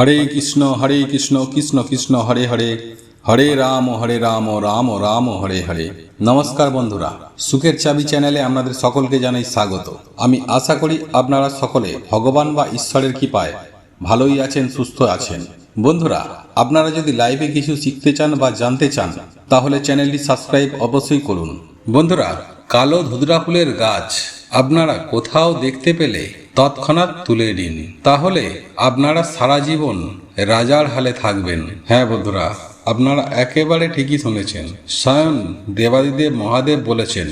হরে কৃষ্ণ হরে কৃষ্ণ কৃষ্ণ কৃষ্ণ, হরে হরে। হরে রাম হরে রাম রাম রাম, হরে হরে। নমস্কার বন্ধুরা, সুখের চাবি চ্যানেলে আপনাদের সকলকে জানাই স্বাগত। আমি আশা করি আপনারা সকলে ভগবান বা ঈশ্বরের কৃপায় ভালোই আছেন, সুস্থ আছেন। বন্ধুরা, আপনারা যদি লাইভে কিছু শিখতে চান বা জানতে চান, তাহলে চ্যানেলটি সাবস্ক্রাইব অবশ্যই করুন। বন্ধুরা, কালো ধুদরা ফুলের গাছ আপনারা কোথাও দেখতে পেলে তৎক্ষণাৎ তুলে নিন তাহলে আপনারা সারা জীবন রাজার হালে থাকবেন। হ্যাঁ বন্ধুরা, আপনারা একেবারে ঠিকই শুনেছেন। স্বয়ং দেবাদিদেব মহাদেব বলেছেন,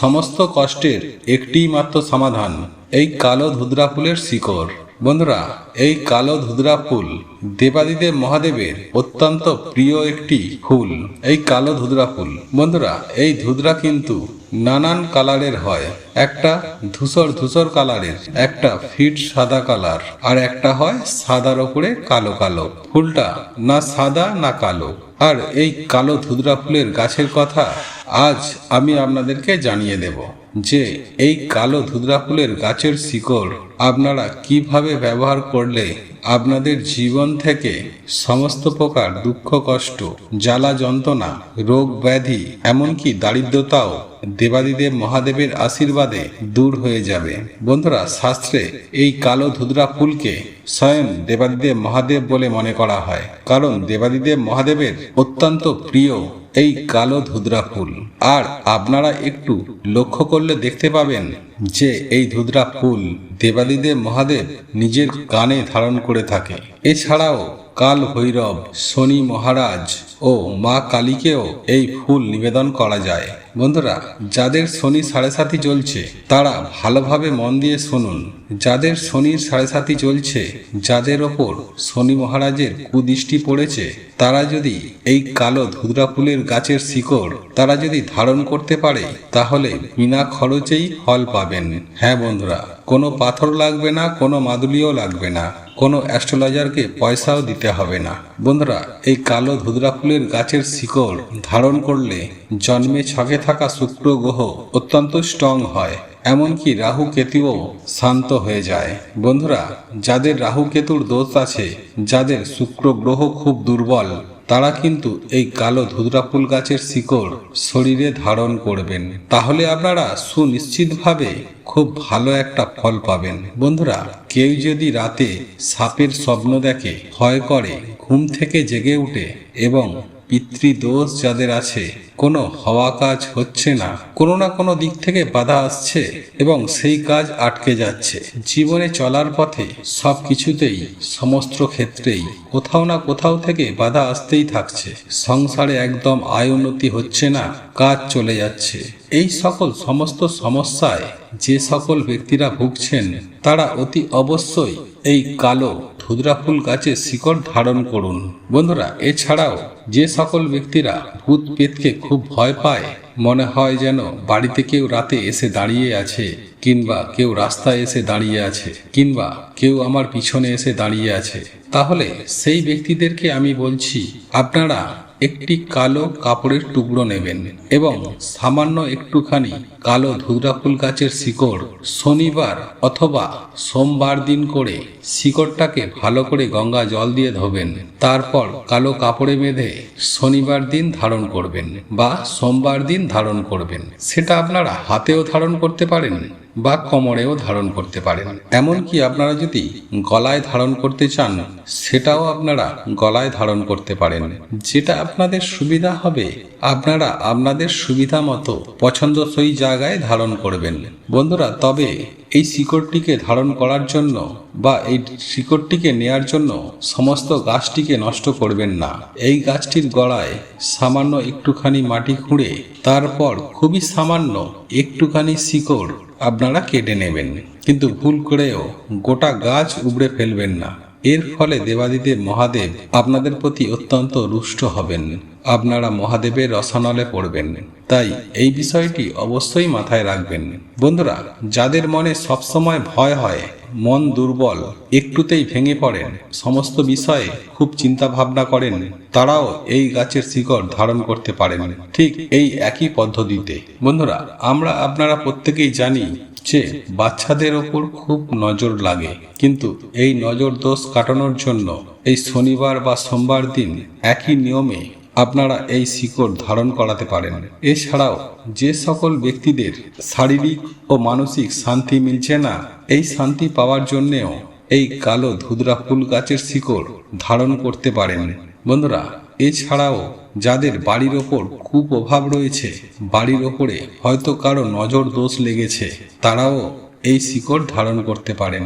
সমস্ত কষ্টের একটি মাত্র সমাধান এই কালো ধুদ্রা ফুলের শিকড়। বন্ধুরা, এই কালো ধুদরা ফুল দেবাদিদেব মহাদেবের অত্যন্ত প্রিয় একটি ফুল, এই কালো ধুদরা ফুল। বন্ধুরা, এই ধুদরা কিন্তু নানান কালারের হয়। একটা ধূসর ধূসর কালারের, একটা ফিট সাদা কালার, আর একটা হয় সাদার ওপরে কালো কালো। ফুলটা না সাদা, না কালো। আর এই কালো ধুদরা ফুলের গাছের কথা আজ আমি আপনাদেরকে জানিয়ে দেব। যে এই কালো ধুদরা ফুলের গাছের শিকড় আপনারা কীভাবে ব্যবহার করলে আপনাদের জীবন থেকে সমস্ত প্রকার দুঃখ, কষ্ট, জ্বালা, যন্ত্রণা, রোগ, ব্যাধি, এমনকি দারিদ্রতাও দেবাদিদেব মহাদেবের আশীর্বাদে দূর হয়ে যাবে। বন্ধুরা, শাস্ত্রে এই কালো ধুদরা ফুলকে স্বয়ং দেবাদিদেব মহাদেব বলে মনে করা হয়। কারণ দেবাদিদেব মহাদেবের অত্যন্ত প্রিয় এই কালো ধুদ্রা ফুল। আর আপনারা একটু লক্ষ্য করলে দেখতে পাবেন যে এই ধুদ্রা ফুল দেবাদিদেব মহাদেব নিজের কানে ধারণ করে থাকে। এছাড়াও কাল ভৈরব, শনি মহারাজ ও মা কালীকেও এই ফুল নিবেদন করা যায়। বন্ধুরা, যাদের শনি সাড়ে সাথী চলছে তারা ভালোভাবে মন দিয়ে শুনুন। যাদের শনির সাড়ে সাথী চলছে যাদের ওপর শনি মহারাজের কুদৃষ্টি পড়েছে, তারা যদি এই কালো ধুদরা ফুলের গাছের শিকড় তারা যদি ধারণ করতে পারে, তাহলে বিনা খরচেই ফল পাবেন। হ্যাঁ বন্ধুরা, কোনো পাথর লাগবে না, কোনো মাদুলিও লাগবে না, কোনো অ্যাস্ট্রোলজারকে পয়সাও দিতে হবে না। বন্ধুরা, এই কালো ধুদরা ফুলের গাছের শিকড় ধারণ করলে জন্মে ছকে থাকা শুক্র গ্রহ অত্যন্ত স্ট্রং হয়। এমনকি রাহু কেতুও শান্ত হয়ে যায়। বন্ধুরা, যাদের রাহু কেতুর দোষ আছে, যাদের শুক্র গ্রহ খুব দুর্বল তারা কিন্তু এই কালো ধুদরা ফুল গাছের শিকড় শরীরে ধারণ করবেন। তাহলে আপনারা সুনিশ্চিতভাবে খুব ভালো একটা ফল পাবেন। বন্ধুরা, কেউ যদি রাতে সাপের স্বপ্ন দেখে, ভয় করে, ঘুম থেকে জেগে উঠে এবং পিতৃদোষ যাদের আছে কোনো হওয়া কাজ হচ্ছে না। কোনো না কোনো দিক থেকে বাধা আসছে এবং সেই কাজ আটকে যাচ্ছে। জীবনে চলার পথে সব কিছুতেই, সমস্ত ক্ষেত্রেই কোথাও না কোথাও থেকে বাধা আসতেই থাকছে। সংসারে একদম আয় উন্নতি হচ্ছে না, কাজ চলে যাচ্ছে। এই সকল সমস্ত সমস্যায় যে সকল ব্যক্তিরা ভুগছেন, তারা অতি অবশ্যই এই কালো ধুদরা ফুল গাছের শিকড় ধারণ করুন। বন্ধুরা, এছাড়াও যে সকল ব্যক্তিরা ভূত পেতকে খুব ভয় পায়। মনে হয় যেন বাড়িতে কেউ রাতে এসে দাঁড়িয়ে আছে, কিংবা কেউ রাস্তায় এসে দাঁড়িয়ে আছে, কিংবা কেউ আমার পিছনে এসে দাঁড়িয়ে আছে। তাহলে সেই ব্যক্তিদেরকে আমি বলছি, আপনারা একটি কালো কাপড়ের টুকরো নেবেন এবং সামান্য একটুখানি কালো ধুদরা ফুল গাছের শিকড় শনিবার অথবা সোমবার দিন করে শিকড়টাকে ভালো করে গঙ্গা জল দিয়ে ধোবেন। তারপর কালো কাপড়ে বেঁধে শনিবার দিন ধারণ করবেন বা সোমবার দিন ধারণ করবেন। সেটা আপনারা হাতেও ধারণ করতে পারেন। বা কোমরেও ধারণ করতে পারেন। এমনকি আপনারা যদি গলায় ধারণ করতে চান, সেটাও আপনারা গলায় ধারণ করতে পারেন। যেটা আপনাদের সুবিধা হবে, আপনারা আপনাদের সুবিধা মতো পছন্দসই জায়গায় ধারণ করবেন। বন্ধুরা, তবে এই শিকড়টিকে ধারণ করার জন্য বা এই শিকড়টিকে নেয়ার জন্য সমস্ত গাছটিকে নষ্ট করবেন না। এই গাছটির গড়ায় সামান্য একটুখানি মাটি খুঁড়ে, তারপর খুবই সামান্য একটুখানি শিকড় আপনারা কেটে নেবেন। কিন্তু ভুল করেও গোটা গাছ উবড়ে ফেলবেন না। এর ফলে দেবাদিদেব মহাদেব আপনাদের প্রতি অত্যন্ত রুষ্ট হবেন। আপনারা মহাদেবের রসনলে পড়বেন। তাই এই বিষয়টি অবশ্যই মাথায় রাখবেন। বন্ধুরা, যাদের মনে সবসময় ভয় হয় মন দুর্বল, একটুতেই ভেঙে পড়েন। সমস্ত বিষয়ে খুব চিন্তা ভাবনা করেন। তারাও এই গাছের শিকড় ধারণ করতে পারেন। ঠিক এই একই পদ্ধতিতে। বন্ধুরা, আমরা আপনারা প্রত্যেকেই জানি যে বাচ্চাদের ওপর খুব নজর লাগে। কিন্তু এই নজর দোষ কাটানোর জন্য এই শনিবার বা সোমবার দিন একই নিয়মে আপনারা এই শিকড় ধারণ করাতে পারেন। এছাড়াও, যে সকল ব্যক্তিদের শারীরিক ও মানসিক শান্তি মিলছে না, এই শান্তি পাওয়ার জন্যেও এই কালো ধুদরা ফুল গাছের শিকড় ধারণ করতে পারেন। বন্ধুরা, এছাড়াও যাদের বাড়ির ওপর অভাব রয়েছে, বাড়ির ওপরে হয়তো কারও নজর দোষ লেগেছে, তারাও এই শিকড় ধারণ করতে পারেন।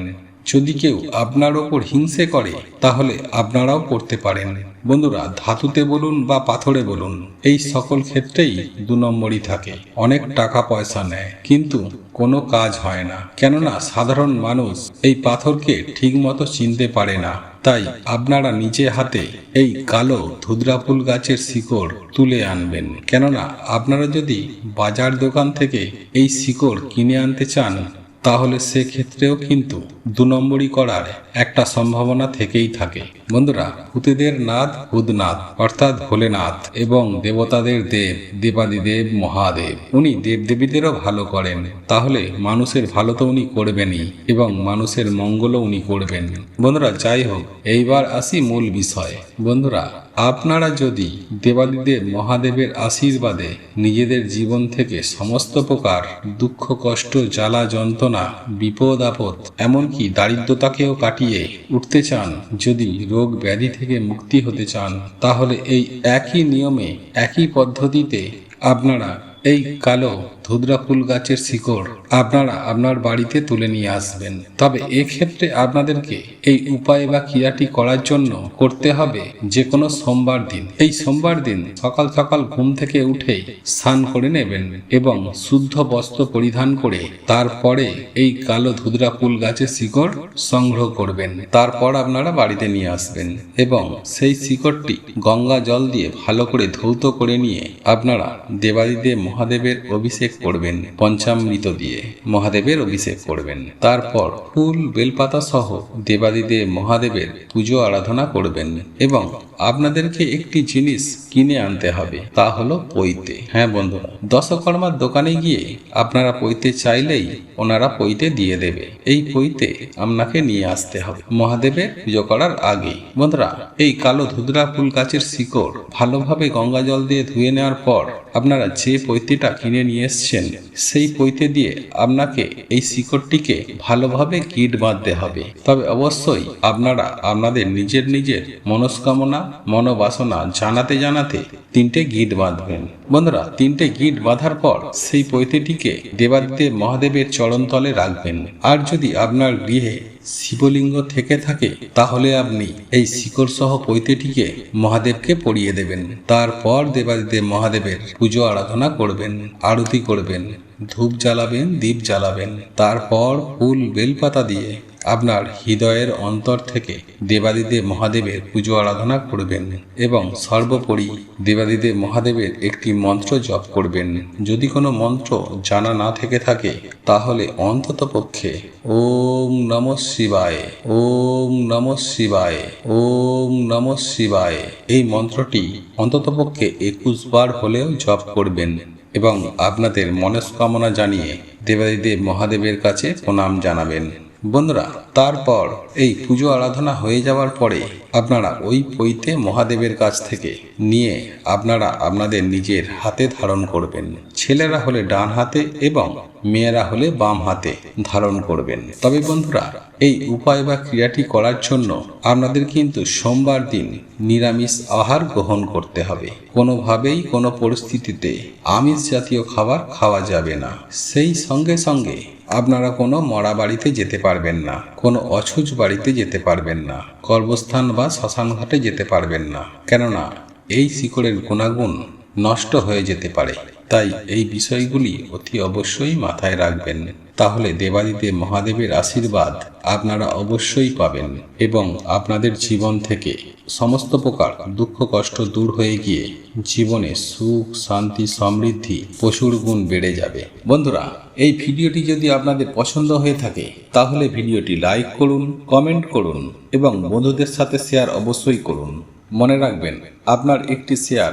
যদি কেউ আপনার ওপর হিংসে করে, তাহলে আপনারাও করতে পারেন। বন্ধুরা, ধাতুতে বলুন বা পাথরে বলুন, এই সকল ক্ষেত্রেই দু নম্বরই থাকে। অনেক টাকা পয়সা নেয়, কিন্তু কোনো কাজ হয় না। কেননা, সাধারণ মানুষ এই পাথরকে ঠিকমতো চিনতে পারে না। তাই আপনারা নিজে হাতে এই কালো ধুদ্রা ফুল গাছের শিকড় তুলে আনবেন। কেননা, আপনারা যদি বাজার দোকান থেকে এই শিকড় কিনে আনতে চান তাহলে সেক্ষেত্রেও কিন্তু দু নম্বরই করার একটা সম্ভাবনা থেকেই থাকে। বন্ধুরা ভূতেদের নাথ ভূতনাথ অর্থাৎ ভোলেনাথ এবং দেবতাদের দেব, দেবাদিদেব মহাদেব। উনি দেবদেবীদেরও ভালো করেন। তাহলে মানুষের ভালো তো উনি করবেনই এবং মানুষের মঙ্গলও উনি করবেন। বন্ধুরা, যাই হোক, এইবার আসি মূল বিষয়। বন্ধুরা, আপনারা যদি দেবাদিদেব মহাদেবের আশীর্বাদে নিজেদের জীবন থেকে সমস্ত প্রকার দুঃখ, কষ্ট, জ্বালা, যন্ত্রণা, বিপদ, আপদ, এমনকি দারিদ্রতাকেও কাটিয়ে উঠতে চান, যদি রোগ ব্যাধি থেকে মুক্তি হতে চান, তাহলে এই একই নিয়মে, একই পদ্ধতিতে আপনারা এই কালো ধুদ্রা ফুল গাছের শিকড় আপনারা আপনার বাড়িতে তুলে নিয়ে আসবেন। তবে এক্ষেত্রে আপনাদেরকে এই উপায় বা ক্রিয়াটি করার জন্য করতে হবে যে কোনো সোমবার দিন। এই সোমবার দিন সকাল সকাল ঘুম থেকে উঠেই স্নান করে নেবেন এবং শুদ্ধ বস্ত্র পরিধান করে তারপরে এই কালো ধুদ্রা ফুল গাছের শিকড় সংগ্রহ করবেন। তারপর আপনারা বাড়িতে নিয়ে আসবেন এবং সেই শিকড়টি গঙ্গা জল দিয়ে ভালো করে ধৌত করে নিয়ে আপনারা দেবাদিদেব মহাদেবের অভিষেক করবেন, পঞ্চামৃত দিয়ে মহাদেবের অভিষেক করবেন। তারপর ফুল, বেলপাতা সহ দেবাদিদেব মহাদেবের পুজো আরাধনা করবেন এবং আপনাদেরকে একটি জিনিস কিনে আনতে হবে, তা হলো পৈতে। হ্যাঁ বন্ধুরা, দশকর্মার দোকানে গিয়ে আপনারা পৈতে চাইলেই ওনারা পৈতে দিয়ে দেবে। এই পৈতে আপনাকে নিয়ে আসতে হবে, মহাদেবের পুজো করার আগে। বন্ধুরা, এই কালো ধুদরা ফুল গাছের শিকড় ভালোভাবে গঙ্গা জল দিয়ে ধুয়ে নেওয়ার পর আপনারা যে পৈতেটা কিনে নিয়ে এসছেন, সেই পৈতে দিয়ে আপনাকে এই শিকড়টিকে ভালোভাবে গিট বাঁধতে হবে। তবে অবশ্যই আপনারা আপনাদের নিজের নিজের মনস্কামনা মনোবাসনা জানাতে জানাতে তিনটে গিট বাঁধবেন। বন্ধুরা, তিনটে গিট বাঁধার পর সেই পৈতেটিকে দেবাদিদেব মহাদেবের চরণতলে রাখবেন। আর যদি আপনার গৃহে শিবলিঙ্গ থেকে থাকে, তাহলে আপনি এই শিকড় সহ পৈতেটিকে মহাদেবকে পরিয়ে দেবেন। তারপর দেবাদিদেব মহাদেবের পুজো আরাধনা করবেন, আরতি করবেন, ধূপ জ্বালাবেন, দীপ জ্বালাবেন। তারপর ফুল বেলপাতা দিয়ে আপনার হৃদয়ের অন্তর থেকে দেবাদিদেব মহাদেবের পুজো আরাধনা করবেন এবং সর্বোপরি দেবাদিদেব মহাদেবের একটি মন্ত্র জপ করবেন। যদি কোনো মন্ত্র জানা না থেকে থাকে, তাহলে অন্তত পক্ষে ওম নম শিবায়, ওম নম শিবায়, ওম নম শিবায় এই মন্ত্রটি অন্ততপক্ষে একুশ বার হলেও জপ করবেন এবং আপনাদের মনস্কামনা জানিয়ে দেবাদিদেব মহাদেবের কাছে প্রণাম জানাবেন। বন্ধুরা, তারপর এই পুজো আরাধনা হয়ে যাওয়ার পরে আপনারা ওই পৈতে মহাদেবের কাছ থেকে নিয়ে আপনারা আপনাদের নিজের হাতে ধারণ করবেন। ছেলেরা হলে ডান হাতে এবং মেয়েরা হলে বাম হাতে ধারণ করবেন। তবে বন্ধুরা, এই উপায় বা ক্রিয়াটি করার জন্য আপনাদের কিন্তু সোমবার দিন নিরামিষ আহার গ্রহণ করতে হবে। কোনোভাবেই কোনো পরিস্থিতিতে আমিষ জাতীয় খাবার খাওয়া যাবে না। সেই সঙ্গে সঙ্গে আপনারা কোনো মরা বাড়িতে যেতে পারবেন না, কোনো অছুজ বাড়িতে যেতে পারবেন না কর্মস্থান বা শ্মশান ঘাটে যেতে পারবেন না। কেননা, এই শিকড়ের গুণাগুণ নষ্ট হয়ে যেতে পারে। তাই এই বিষয়গুলি অতি অবশ্যই মাথায় রাখবেন। তাহলে দেবাদিতে মহাদেবের আশীর্বাদ আপনারা অবশ্যই পাবেন এবং আপনাদের জীবন থেকে সমস্ত প্রকার দুঃখ কষ্ট দূর হয়ে গিয়ে জীবনে সুখ, শান্তি, সমৃদ্ধি প্রচুর গুণ বেড়ে যাবে। বন্ধুরা, এই ভিডিওটি যদি আপনাদের পছন্দ হয়ে থাকে, তাহলে ভিডিওটি লাইক করুন, কমেন্ট করুন এবং বন্ধুদের সাথে শেয়ার অবশ্যই করুন। মনে রাখবেন, আপনার একটি শেয়ার